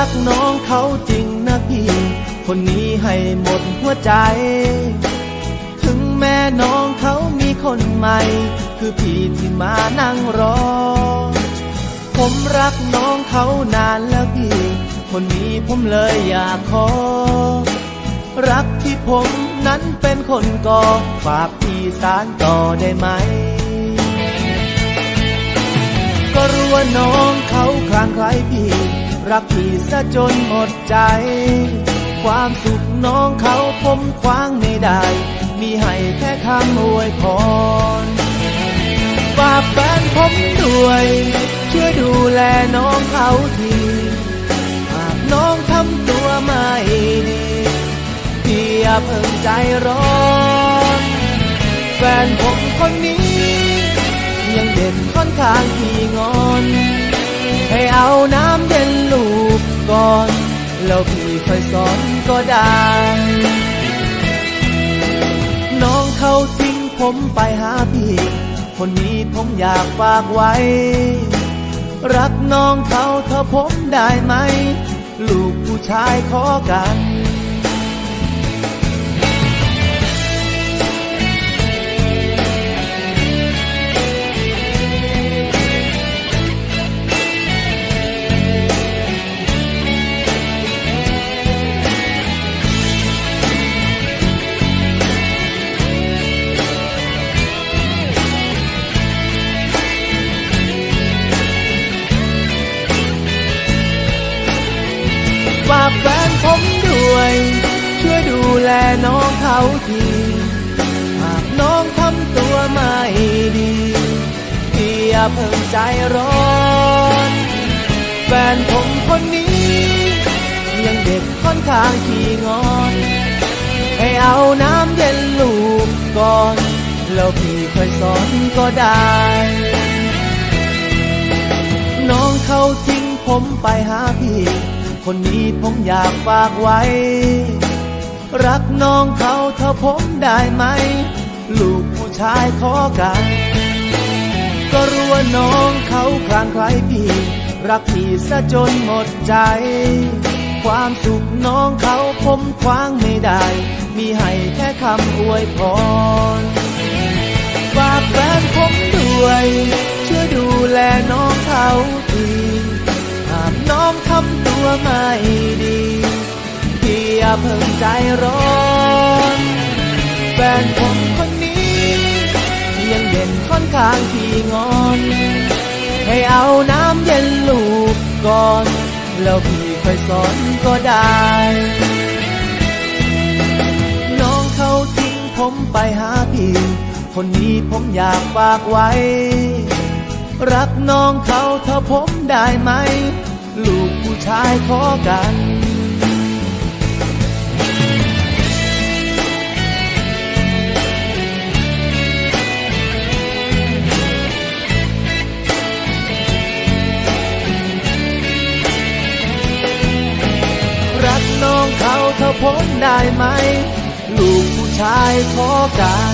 ักน้องเขาจริงนะพี่ คนนี้ให้หมดหัวใจ ถึงแม่น้องเขามีคนใหม่ คือพี่ที่มานั่งรอ ผมรักน้องเขานานแล้วพี่ คนนี้ผมเลยอยากขอ รักที่ผมนั้นเป็นคนก่อฝากพี่สารต่อได้ไหมก็รู้ว่าน้องเขาคลางใครพี่ รักพี่ซะจนหมดใจ ความสุขน้องเขาผมคว้างไม่ได้ มีให้แค่คำอวยพรฝากแฟนผมด้วย ช่วยดูแลน้องเขาทีหากน้องทำตัวไม่ดีพี่อย่าเพิ่งใจร้อนแฟนผมคนนี้ ยังเด่นค่อนข้างขี้งอน ให้เอาน้ำ อนแล้วพี่ค่อยสอนก็ได้ น้องเขาทิ้งผมไปหาพี่ คนนี้ผมอยากฝากไว้ รักน้องเขาเธอผมได้ไหม ลูกผู้ชายขอกัน เขาทีหากน้องทำตัวไม่ดีพี่อย่าเพิ่งใจร้อนแฟนผมคนนี้ ยังเด็กค่อนข้างขี้งอนให้เอาน้ำเย็นลูกก่อน แล้วพี่ค่อยสอนก็ได้ น้องเขาทิ้งผมไปหาพี่ คนนี้ผมอยากฝากไว้ รักน้องเขาเท่าผมได้ไหม ลูกผู้ชายขอกัน ก็รู้ว่าน้องเขาคลางใครพี่ รักพี่ซะจนหมดใจ ความสุขน้องเขาผมคว้างไม่ได้ มีให้แค่คำอวยพรฝากแฟนผมด้วยช่วยดูแลน้องเขาทีหากน้องทำตัวไม่ดี อย่าเพิ่งใจร้อนแฟนผมคนนี้ยังเด่นค่อนข้างขี้งอน ให้เอาน้ำเย็นลูกก่อน แล้วพี่ค่อยสอนก็ได้ น้องเขาทิ้งผมไปหาพี่คนนี้ผมอยากฝากไว้ รักน้องเขาเท่าผมได้ไหม ลูกผู้ชายขอกัน เขาเธอพ้นได้ไหม ลูกผู้ชายขอการ